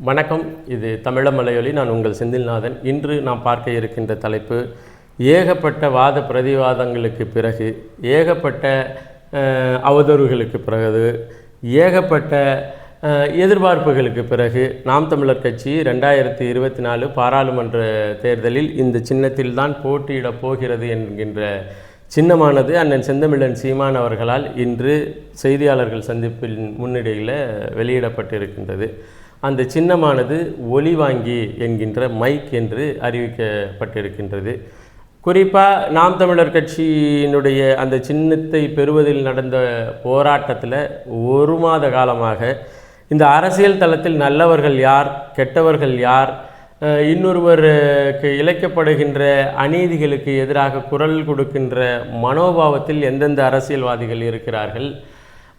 வணக்கம். இது தமிழ மலையொலி. நான் உங்கள் செந்தில்நாதன். இன்று நாம் பார்க்க இருக்கின்ற தலைப்பு ஏகப்பட்ட வாத பிரதிவாதங்களுக்கு பிறகு ஏகப்பட்ட அஹ், அவதூறுகளுக்கு பிறகு ஏகப்பட்ட எதிர்பார்ப்புகளுக்கு பிறகு நாம் தமிழர் கட்சி ரெண்டாயிரத்தி இருபத்தி நாலு பாராளுமன்ற தேர்தலில் இந்த சின்னத்தில்தான் போட்டியிடப் போகிறது என்கின்ற சின்னமானது அண்ணன் செந்தமிழன் சீமான் அவர்களால் இன்று செய்தியாளர்கள் சந்திப்பின் முன்னிடையில் வெளியிடப்பட்டிருக்கின்றது. அந்த சின்னமானது ஒலி வாங்கி என்கின்ற மைக் என்று அறிவிக்கப்பட்டிருக்கின்றது. குறிப்பாக நாம் தமிழர் கட்சியினுடைய அந்த சின்னத்தை பெறுவதில் நடந்த போராட்டத்தில் ஒரு மாத காலமாக இந்த அரசியல் தளத்தில் நல்லவர்கள் யார் கெட்டவர்கள் யார் இன்னொருவருக்கு இழைக்கப்படுகின்ற அநீதிகளுக்கு எதிராக குரல் கொடுக்கின்ற மனோபாவத்தில் எந்தெந்த அரசியல்வாதிகள் இருக்கிறார்கள்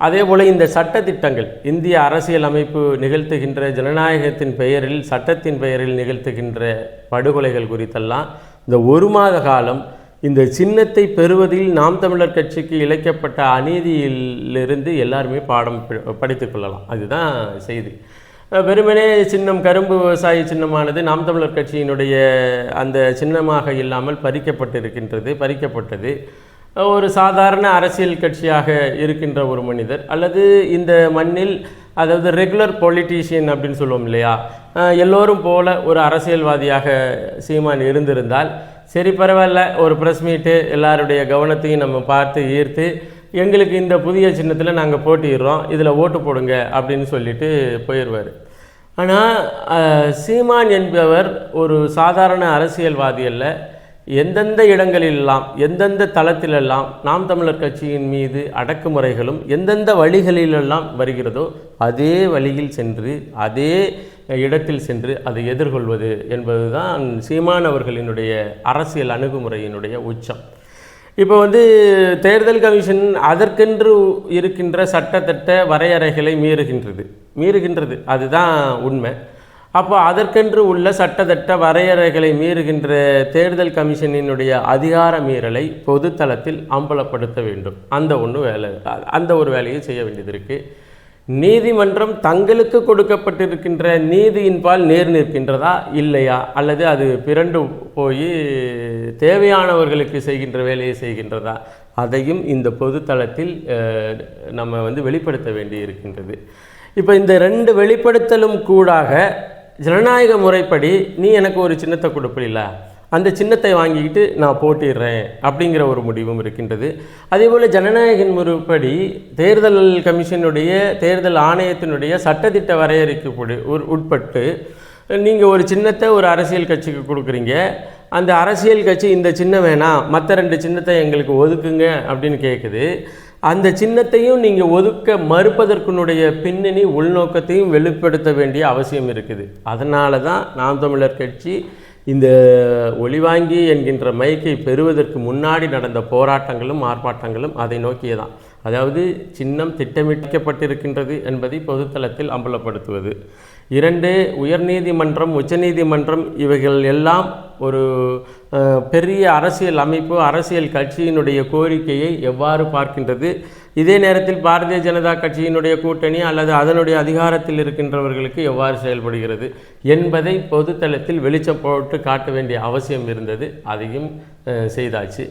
அதே போல் இந்த சட்டத்திட்டங்கள் இந்திய அரசியல் அமைப்பு நிகழ்த்துகின்ற ஜனநாயகத்தின் பெயரில் சட்டத்தின் பெயரில் நிகழ்த்துகின்ற படுகொலைகள் குறித்தெல்லாம் இந்த ஒரு மாத காலம் இந்த சின்னத்தை பெறுவதில் நாம் தமிழர் கட்சிக்கு இழைக்கப்பட்ட அநீதியிலிருந்து எல்லாருமே பாடம் படித்து கொள்ளலாம். அதுதான் செய்தி. வெறுமனே சின்னம் கரும்பு விவசாய சின்னமானது நாம் தமிழர் கட்சியினுடைய அந்த சின்னமாக இல்லாமல் பறிக்கப்பட்டிருக்கின்றது பறிக்கப்பட்டது. ஒரு சாதாரண அரசியல் கட்சியாக இருக்கின்ற ஒரு மனிதர் அல்லது இந்த மண்ணில் அதாவது ரெகுலர் பொலிட்டீஷியன் அப்படின்னு சொல்லுவோம் இல்லையா? எல்லோரும் போல ஒரு அரசியல்வாதியாக சீமான் இருந்திருந்தால் சரி பரவாயில்ல ஒரு ப்ரெஸ் மீட்டு எல்லாருடைய கவனத்தையும் நம்ம பார்த்து ஈர்த்து எங்களுக்கு இந்த புதிய சின்னத்தில் நாங்கள் போட்டிடுறோம் இதில் ஓட்டு போடுங்க அப்படின்னு சொல்லிட்டு போயிடுவார் ஆனால் சீமான் என்பவர் ஒரு சாதாரண அரசியல்வாதி அல்ல. எந்தெந்த இடங்களிலெல்லாம் எந்தெந்த தளத்திலெல்லாம் நாம் தமிழர் கட்சியின் மீது அடக்குமுறைகளும் எந்தெந்த வழிகளிலெல்லாம் வருகிறதோ அதே வழியில் சென்று அதே இடத்தில் சென்று அதை எதிர்கொள்வது என்பதுதான் சீமான் அவர்களினுடைய அரசியல் அணுகுமுறையினுடைய உச்சம். இப்போ வந்து தேர்தல் கமிஷன் அதற்கென்று இருக்கின்ற சட்டத்தட்ட வரையறைகளை மீறுகின்றது மீறுகின்றது. அதுதான் உண்மை. அப்போ அதற்கென்று உள்ள சட்டத்தட்ட வரையறைகளை மீறுகின்ற தேர்தல் கமிஷனினுடைய அதிகார மீறலை பொதுத்தளத்தில் அம்பலப்படுத்த வேண்டும். அந்த ஒன்று வேலை அந்த ஒரு வேலையை செய்ய வேண்டியது இருக்குது நீதிமன்றம் தங்களுக்கு கொடுக்கப்பட்டிருக்கின்ற நீதியின்பால் நேர் நிற்கின்றதா இல்லையா? அல்லது அது பிறண்டு போய் தேவையானவர்களுக்கு செய்கின்ற வேலையை செய்கின்றதா? அதையும் இந்த பொதுத்தளத்தில் நம்ம வந்து வெளிப்படுத்த வேண்டி இருக்கின்றது இப்போ இந்த ரெண்டு வெளிப்படுத்தலும் கூடாக ஜனநாயக முறைப்படி நீ எனக்கு ஒரு சின்னத்தை கொடுப்பில்ல அந்த சின்னத்தை வாங்கிக்கிட்டு நான் போட்டிடுறேன் அப்படிங்கிற ஒரு முடிவும் இருக்கின்றது. அதே போல் முறைப்படி தேர்தல் கமிஷனுடைய தேர்தல் ஆணையத்தினுடைய சட்டத்திட்ட வரையறைக்கு உடு- உட்பட்டு நீங்கள் ஒரு சின்னத்தை ஒரு அரசியல் கட்சிக்கு கொடுக்குறீங்க. அந்த அரசியல் கட்சி இந்த சின்னம் வேணாம் மற்ற ரெண்டு சின்னத்தை எங்களுக்கு ஒதுக்குங்க அப்படின்னு கேட்குது அந்த சின்னத்தையும் நீங்கள் ஒதுக்க மறுப்பதற்குனுடைய பின்னணி உள்நோக்கத்தையும் வெளிப்படுத்த வேண்டிய அவசியம் இருக்குது. அதனால தான் நாம் தமிழர் கட்சி இந்த ஒளிவாங்கி என்கின்ற மைக்கை பெறுவதற்கு முன்னாடி நடந்த போராட்டங்களும் ஆர்ப்பாட்டங்களும் அதை நோக்கியதான். அதாவது சின்னம் திட்டமிட்டப்பட்டிருக்கின்றது என்பதை பொதுத்தளத்தில் அம்பலப்படுத்துவது. இரண்டு உயர்நீதிமன்றம் உச்சநீதிமன்றம் இவைகள் எல்லாம் ஒரு பெரிய அரசியல் அமைப்பு அரசியல் கட்சியினுடைய கோரிக்கையை எவ்வாறு பார்க்கின்றது? இதே நேரத்தில் பாரதிய ஜனதா கட்சியினுடைய கூட்டணி அல்லது அதனுடைய அதிகாரத்தில் இருக்கின்றவர்களுக்கு எவ்வாறு செயல்படுகிறது என்பதை பொதுத்தளத்தில் வெளிச்சம் போட்டு காட்ட வேண்டிய அவசியம் இருந்தது. அதையும் செய்தாச்சு.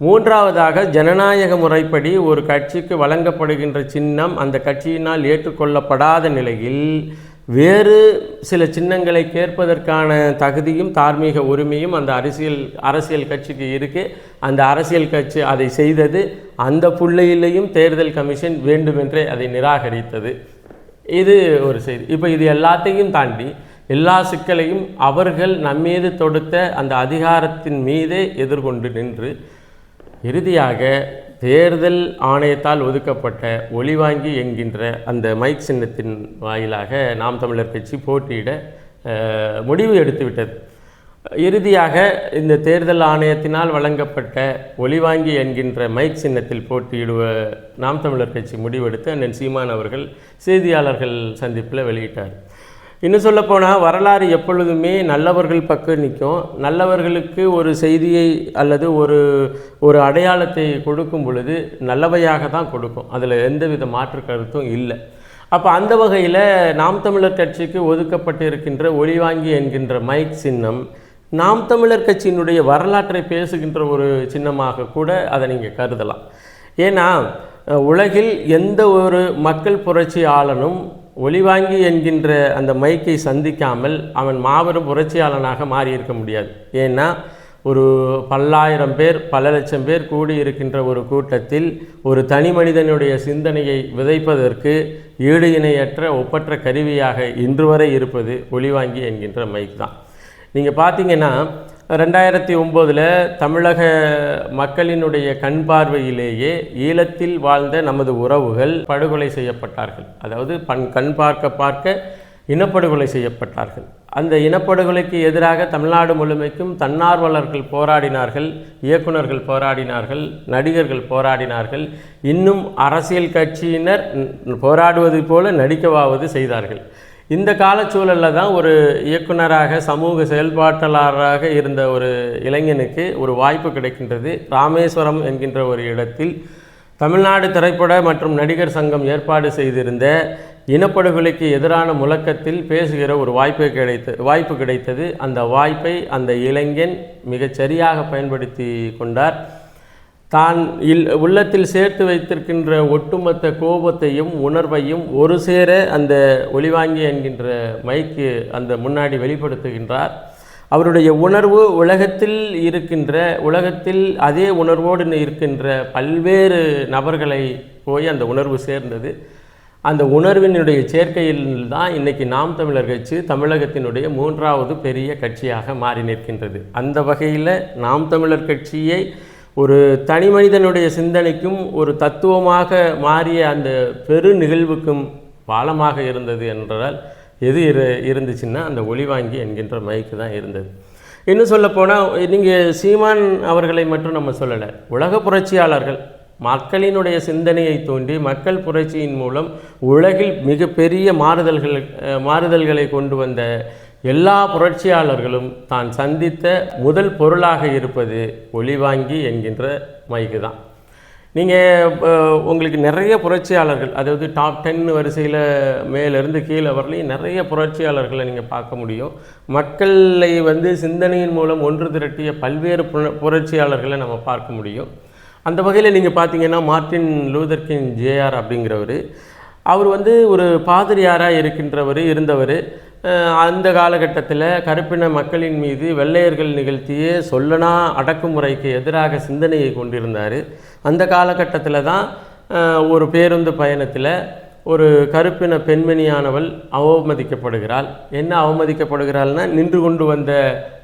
மூன்றாவதாக ஜனநாயக முறைப்படி ஒரு கட்சிக்கு வழங்கப்படுகின்ற சின்னம் அந்த கட்சியினால் ஏற்றுக்கொள்ளப்படாத நிலையில் வேறு சில சின்னங்களை கேட்பதற்கான தகுதியும் தார்மீக உரிமையும் அந்த அரசியல் அரசியல் கட்சிக்கு இருக்குது அந்த அரசியல் கட்சி அதை செய்தது அந்த புள்ளையிலையும் தேர்தல் கமிஷன் வேண்டுமென்றே அதை நிராகரித்தது. இது ஒரு செய்தி. இப்போ இது எல்லாத்தையும் தாண்டி எல்லா சிக்கலையும் அவர்கள் நம்மீது தொடுத்த அந்த அதிகாரத்தின் மீதே எதிர்கொண்டு நின்று இறுதியாக தேர்தல் ஆணையத்தால் ஒதுக்கப்பட்ட ஒளிவாங்கி என்கின்ற அந்த மைக் சின்னத்தின் வாயிலாக நாம் தமிழர் கட்சி போட்டியிட முடிவு எடுத்துவிட்டது. இறுதியாக இந்த தேர்தல் ஆணையத்தினால் வழங்கப்பட்ட ஒளிவாங்கி என்கின்ற மைக் சின்னத்தில் போட்டியிடுவ நாம் தமிழர் கட்சி முடிவெடுத்து அண்ணன் சீமான் அவர்கள் செய்தியாளர்கள் சந்திப்பில் வெளியிட்டார். இன்னும் சொல்லப்போனால் வரலாறு எப்பொழுதுமே நல்லவர்கள் பக்கம் நிற்கும். நல்லவர்களுக்கு ஒரு செய்தியை அல்லது ஒரு ஒரு அடையாளத்தை கொடுக்கும் பொழுது நல்லவையாக தான் கொடுக்கும். அதில் எந்தவித மாற்று கருத்தும் இல்லை. அப்போ அந்த வகையில் நாம் தமிழர் கட்சிக்கு ஒதுக்கப்பட்டிருக்கின்ற ஒளிவாங்கி என்கின்ற மைக் சின்னம் நாம் தமிழர் கட்சியினுடைய வரலாற்றை பேசுகின்ற ஒரு சின்னமாக கூட அதை நீங்கள் கருதலாம். ஏன்னா உலகில் எந்த ஒரு மக்கள் புரட்சியாளனும் ஒளிவாங்கி என்கின்ற அந்த மைக்கை சந்திக்காமல் அவன் மாபெரும் புரட்சியாளனாக மாறியிருக்க முடியாது. ஏன்னா ஒரு பல்லாயிரம் பேர் பல லட்சம் பேர் கூடியிருக்கின்ற ஒரு கூட்டத்தில் ஒரு தனி மனிதனுடைய சிந்தனையை விதைப்பதற்கு ஈடு இணையற்ற ஒப்பற்ற கருவியாக இன்று வரை இருப்பது ஒளிவாங்கி என்கின்ற மைக் தான். நீங்கள் பார்த்தீங்கன்னா ரெண்டாயிரத்தி ஒம்போதில் தமிழக மக்களினுடைய கண் பார்வையிலேயே ஈழத்தில் வாழ்ந்த நமது உறவுகள் படுகொலை செய்யப்பட்டார்கள். அதாவது பண் கண் பார்க்க பார்க்க இனப்படுகொலை செய்யப்பட்டார்கள். அந்த இனப்படுகொலைக்கு எதிராக தமிழ்நாடு முழுமைக்கும் தன்னார்வலர்கள் போராடினார்கள் இயக்குனர்கள் போராடினார்கள் நடிகர்கள் போராடினார்கள். இன்னும் அரசியல் கட்சியினர் போராடுவது போல நடிக்கவாவது செய்தார்கள். இந்த காலச்சூழலில் தான் ஒரு இயக்குனராக சமூக செயல்பாட்டாளராக இருந்த ஒரு இளைஞனுக்கு ஒரு வாய்ப்பு கிடைக்கின்றது. ராமேஸ்வரம் என்கின்ற ஒரு இடத்தில் தமிழ்நாடு திரைப்பட மற்றும் நடிகர் சங்கம் ஏற்பாடு செய்திருந்த இனப்படுகொலைக்கு எதிரான முழக்கத்தில் பேசுகிற ஒரு வாய்ப்பு கிடைத்த வாய்ப்பு கிடைத்தது. அந்த வாய்ப்பை அந்த இளைஞன் மிகச்சரியாக பயன்படுத்தி கொண்டார். தான் இல் உள்ளத்தில் சேர்த்து வைத்திருக்கின்ற ஒட்டுமொத்த கோபத்தையும் உணர்வையும் ஒரு சேர அந்த ஒளிவாங்கி என்கின்ற மைக்கு அந்த முன்னாடி வெளிப்படுத்துகின்றார். அவருடைய உணர்வு உலகத்தில் இருக்கின்ற உலகத்தில் அதே உணர்வோடு இருக்கின்ற பல்வேறு நபர்களை போய் அந்த உணர்வு சேர்ந்தது. அந்த உணர்வினுடைய சேர்க்கையில் தான் இன்னைக்கு நாம் தமிழர் கட்சி தமிழகத்தினுடைய மூன்றாவது பெரிய கட்சியாக மாறி நிற்கின்றது. அந்த வகையில் நாம் தமிழர் கட்சியை ஒரு தனி மனிதனுடைய சிந்தனைக்கும் ஒரு தத்துவமாக மாறிய அந்த பெரு நிகழ்வுக்கும் பாலமாக இருந்தது என்றால் எது இரு இருந்துச்சுன்னா அந்த ஒளிவாங்கி என்கின்ற மைக்கு தான் இருந்தது. இன்னும் சொல்லப்போனால் நீங்கள் சீமான் அவர்களை மட்டும் நம்ம சொல்லலை. உலக புரட்சியாளர்கள் மக்களினுடைய சிந்தனையை தோண்டி மக்கள் புரட்சியின் மூலம் உலகில் மிகப்பெரிய மாறுதல்கள் மாறுதல்களை கொண்டு வந்த எல்லா புரட்சியாளர்களும் தான் சந்தித்த முதல் பொருளாக இருப்பது ஒளிவாங்கி என்கின்ற மைக்கு தான். நீங்கள் உங்களுக்கு நிறைய புரட்சியாளர்கள் அதாவது டாப் டென் வரிசையில் மேலேருந்து கீழே வரலையும் நிறைய புரட்சியாளர்களை நீங்கள் பார்க்க முடியும். மக்களை வந்து சிந்தனையின் மூலம் ஒன்று திரட்டிய பல்வேறு புர- புரட்சியாளர்களை நம்ம பார்க்க முடியும். அந்த வகையில் நீங்கள் பார்த்தீங்கன்னா மார்ட்டின் லூதர்கின் ஜேஆர் அப்படிங்கிறவர். அவர் வந்து ஒரு பாதிரியாராக இருக்கின்றவர் இருந்தவர். அந்த காலகட்டத்தில் கருப்பின மக்களின் மீது வெள்ளையர்கள் நிகழ்த்திய சொல்லனா அடக்குமுறைக்கு எதிராக சிந்தனையை கொண்டிருந்தார். அந்த காலகட்டத்தில் தான் ஒரு பேருந்து பயணத்தில் ஒரு கருப்பின பெண்மணியானவள் அவமதிக்கப்படுகிறாள். என்ன அவமதிக்கப்படுகிறாள்னா நின்று கொண்டு வந்த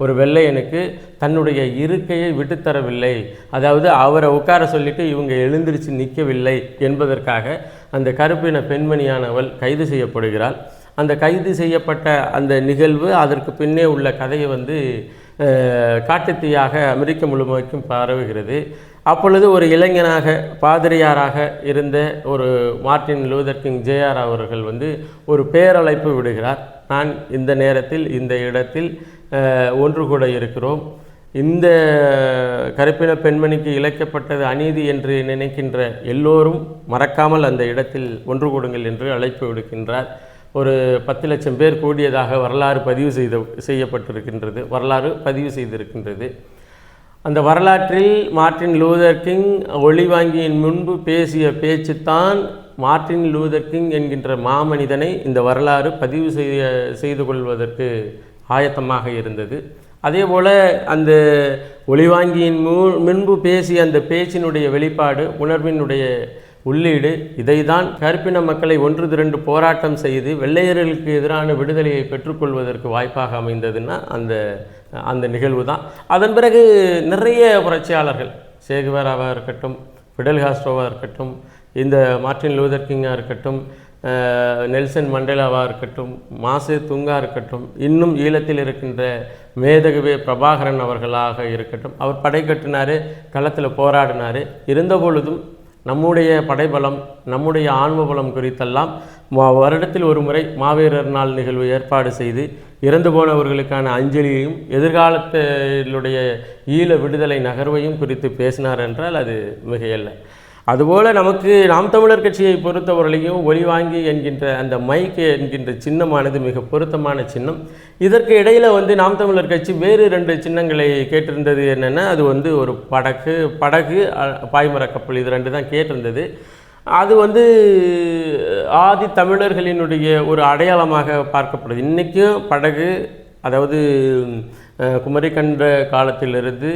ஒரு வெள்ளையனுக்கு தன்னுடைய இருக்கையை விட்டுத்தரவில்லை. அதாவது அவரை உட்கார சொல்லிட்டு இவங்க எழுந்திருச்சு நிற்கவில்லை என்பதற்காக அந்த கருப்பின பெண்மணியானவள் கைது செய்யப்படுகிறாள். அந்த கைது செய்யப்பட்ட அந்த நிகழ்வு அதற்கு பின்னே உள்ள கதையை வந்து காட்டுத்தீயாக அமெரிக்க முழுமைக்கும் பரவுகிறது. அப்பொழுது ஒரு இளைஞனாக பாதிரியாராக இருந்த ஒரு மார்ட்டின் லூதர் கிங் ஜேஆர் அவர்கள் வந்து ஒரு பேரழைப்பு விடுகிறார். நான் இந்த நேரத்தில் இந்த இடத்தில் ஒன்று கூட இருக்கிறோம். இந்த கருப்பின பெண்மணிக்கு இழைக்கப்பட்டது அநீதி என்று நினைக்கின்ற எல்லோரும் மறக்காமல் அந்த இடத்தில் ஒன்று கூடுங்கள் என்று அழைப்பு விடுக்கின்றார். ஒரு பத்து லட்சம் பேர் கூடியதாக வரலாறு பதிவு செய்த செய்யப்பட்டிருக்கின்றது. வரலாறு பதிவு செய்திருக்கின்றது. அந்த வரலாற்றில் மார்ட்டின் லூதர் கிங் ஒளிவாங்கியின் முன்பு பேசிய பேச்சுத்தான் மார்ட்டின் லூதர் கிங் என்கின்ற மாமனிதனை இந்த வரலாறு பதிவு செய்ய செய்து கொள்வதற்கு ஆயத்தமாக இருந்தது. அதேபோல் அந்த ஒளிவாங்கியின் மு முன்பு பேசிய அந்த பேச்சினுடைய வெளிப்பாடு உணர்வினுடைய உள்ளீடு இதைதான் கருப்பின மக்களை ஒன்று திரண்டு போராட்டம் செய்து வெள்ளையர்களுக்கு எதிரான விடுதலையை பெற்றுக்கொள்வதற்கு வாய்ப்பாக அமைந்ததுன்னா அந்த அந்த நிகழ்வு தான் அதன் பிறகு நிறைய புரட்சியாளர்கள் சேகுவேராவாக இருக்கட்டும் ஃபிடல் காஸ்ட்ரோவாக இருக்கட்டும் இந்த மார்ட்டின் லூதர் கிங்காக இருக்கட்டும் நெல்சன் மண்டேலாவாக இருக்கட்டும் மாசு துங்கா இருக்கட்டும் இன்னும் ஈழத்தில் இருக்கின்ற மேதகவே பிரபாகரன் அவர்களாக இருக்கட்டும் அவர் படை கட்டினார் களத்தில் போராடினார். இருந்த பொழுதும் நம்முடைய படைபலம் நம்முடைய ஆன்ம பலம் குறித்தெல்லாம் வருடத்தில் ஒரு முறை மாவீரர் நாள் நிகழ்வு ஏற்பாடு செய்து இறந்து போனவர்களுக்கான அஞ்சலியையும் எதிர்காலத்திலுடைய ஈழ விடுதலை நகர்வையும் குறித்து பேசினார் என்றால் அது மிகையல்ல. அதுபோல் நமக்கு நாம் தமிழர் கட்சியை பொறுத்தவரையிலையும் ஒளிவாங்கி என்கின்ற அந்த மைக் என்கின்ற சின்னமானது மிக பொருத்தமான சின்னம். இதற்கு இடையில் வந்து நாம் தமிழர் கட்சி வேறு ரெண்டு சின்னங்களை கேட்டிருந்தது என்னென்னா அது வந்து ஒரு படகு படகு பாய்மரக்கப்பல் பாய்மர கப்பல் இது ரெண்டு தான் கேட்டிருந்தது. அது வந்து ஆதி தமிழர்களினுடைய ஒரு அடையாளமாக பார்க்கப்படுது. இன்றைக்கும் படகு அதாவது குமரிக்கண்ட காலத்திலிருந்து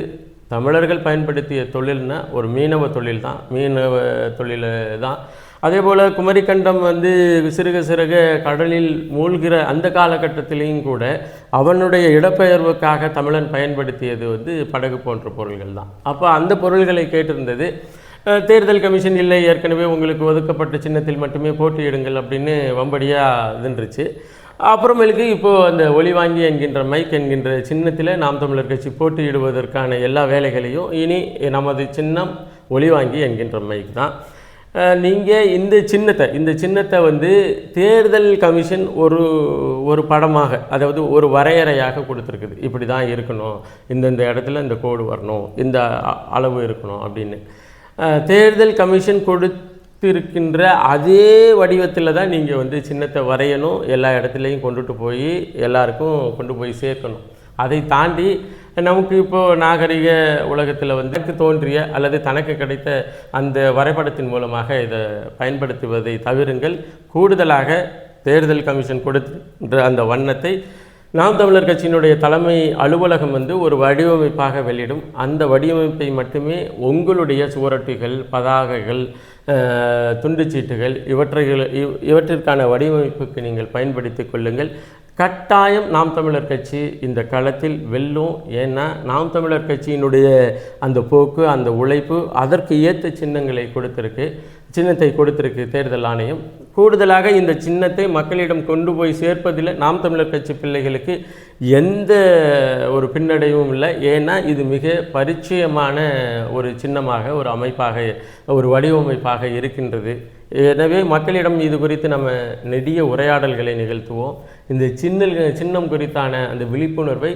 தமிழர்கள் பயன்படுத்திய தொழில்னா ஒரு மீனவ தொழில் தான் மீனவ தொழில் தான். அதே போல் குமரிக்கண்டம் வந்து சிறுக சிறுக கடலில் மூழ்கிற அந்த காலகட்டத்திலையும் கூட அவனுடைய இடப்பெயர்வுக்காக தமிழன் பயன்படுத்தியது வந்து படகு போன்ற பொருள்கள் தான். அப்போ அந்த பொருள்களை கேட்டிருந்தது தேர்தல் கமிஷன் இல்லை ஏற்கனவே உங்களுக்கு ஒதுக்கப்பட்ட சின்னத்தில் மட்டுமே போட்டியிடுங்கள் அப்படின்னு வம்படியாக இதுன்றுச்சு அப்புறமேலுக்கு இப்போது அந்த ஒளிவாங்கி என்கின்ற மைக் என்கின்ற சின்னத்தில் நாம் தமிழர் கட்சி போட்டியிடுவதற்கான எல்லா வேலைகளையும் இனி நமது சின்னம் ஒளிவாங்கி என்கின்ற மைக் தான். நீங்கள் இந்த சின்னத்தை இந்த சின்னத்தை வந்து தேர்தல் கமிஷன் ஒரு ஒரு படமாக அதாவது ஒரு வரையறையாக கொடுத்துருக்குது. இப்படி தான் இருக்கணும். இந்தந்த இடத்துல இந்த கோடு வரணும். இந்த அளவு இருக்கணும் அப்படின்னு. தேர்தல் கமிஷன் கொடு இருக்கின்ற அதே வடிவத்தில் தான் நீங்கள் வந்து சின்னத்தை வரையணும். எல்லா இடத்துலையும் கொண்டுட்டு போய் எல்லாருக்கும் கொண்டு போய் சேர்க்கணும். அதை தாண்டி நமக்கு இப்போது நாகரிக உலகத்தில் வந்து தோன்றிய அல்லது தனக்கு கிடைத்த அந்த வரைபடத்தின் மூலமாக இதை பயன்படுத்துவதை தவிருங்கள். கூடுதலாக தேர்தல் கமிஷன் கொடுத்த அந்த வண்ணத்தை நாம் தமிழர் கட்சியினுடைய தலைமை அலுவலகம் வந்து ஒரு வடிவமைப்பாக வெளியிடும். அந்த வடிவமைப்பை மட்டுமே உங்களுடைய சுவரொட்டிகள் பதாகைகள் துண்டுச்சீட்டுகள் இவற்றைகள் இவ்- இவற்றிற்கான வடிவமைப்புக்கு நீங்கள் பயன்படுத்தி கொள்ளுங்கள். கட்டாயம் நாம் தமிழர் கட்சி இந்த களத்தில் வெல்லும். ஏன்னா நாம் தமிழர் கட்சியினுடைய அந்த போக்கு அந்த உழைப்பு அதற்கு ஏற்ற சின்னங்களை கொடுத்திருக்கு சின்னத்தை கொடுத்திருக்கு தேர்தல் ஆணையம். கூடுதலாக இந்த சின்னத்தை மக்களிடம் கொண்டு போய் சேர்ப்பதில் நாம் தமிழர் கட்சி பிள்ளைகளுக்கு எந்த ஒரு பின்னடைவும் இல்லை. ஏன்னா இது மிக பரிச்சயமான ஒரு சின்னமாக ஒரு அமைப்பாக ஒரு வடிவமைப்பாக இருக்கின்றது. எனவே மக்களிடம் இது குறித்து நம்ம நெடிய உரையாடல்களை நிகழ்த்துவோம். இந்த சின்ன சின்னம் குறித்தான அந்த விழிப்புணர்வை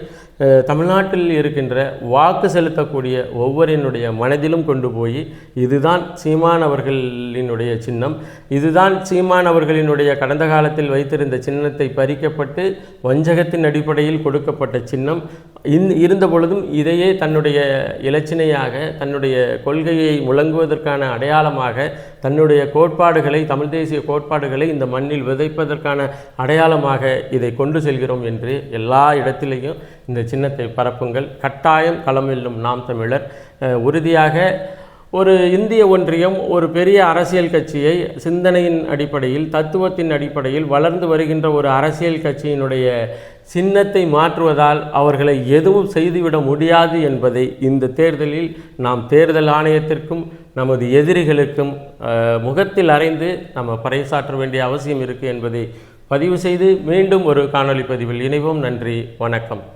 தமிழ்நாட்டில் இருக்கின்ற வாக்கு செலுத்தக்கூடிய ஒவ்வொருனுடைய மனதிலும் கொண்டு போய் இதுதான் சீமான் அவர்களினுடைய சின்னம். இதுதான் சீமான் அவர்களினுடைய கடந்த காலத்தில் வைத்திருந்த சின்னத்தை பறிக்கப்பட்டு வஞ்சகத்தின் அடிப்படையில் கொடுக்கப்பட்ட சின்னம். இந் இருந்த பொழுதும் இதையே தன்னுடைய இலச்சினையாக தன்னுடைய கொள்கையை முழங்குவதற்கான அடையாளமாக தன்னுடைய கோட்பாடுகளை தமிழ் தேசிய கோட்பாடுகளை இந்த மண்ணில் விதைப்பதற்கான அடையாளமாக இதை கொண்டு செல்கிறோம் என்று எல்லா இடத்திலேயும் இந்த சின்னத்தை பரப்புங்கள். கட்டாயம் களம் நாம் தமிழர். உறுதியாக ஒரு இந்திய ஒன்றியம் ஒரு பெரிய அரசியல் கட்சியை சிந்தனையின் அடிப்படையில் தத்துவத்தின் அடிப்படையில் வளர்ந்து வருகின்ற ஒரு அரசியல் கட்சியினுடைய சின்னத்தை மாற்றுவதால் அவர்களை எதுவும் செய்துவிட முடியாது என்பதை இந்த தேர்தலில் நாம் தேர்தல் ஆணையத்திற்கும் நமது எதிரிகளுக்கும் முகத்தில் அறைந்து நம்ம பறைசாற்ற வேண்டிய அவசியம் இருக்குது என்பதை பதிவு செய்து மீண்டும் ஒரு காணொளி பதிவில் இணைவோம். நன்றி. வணக்கம்.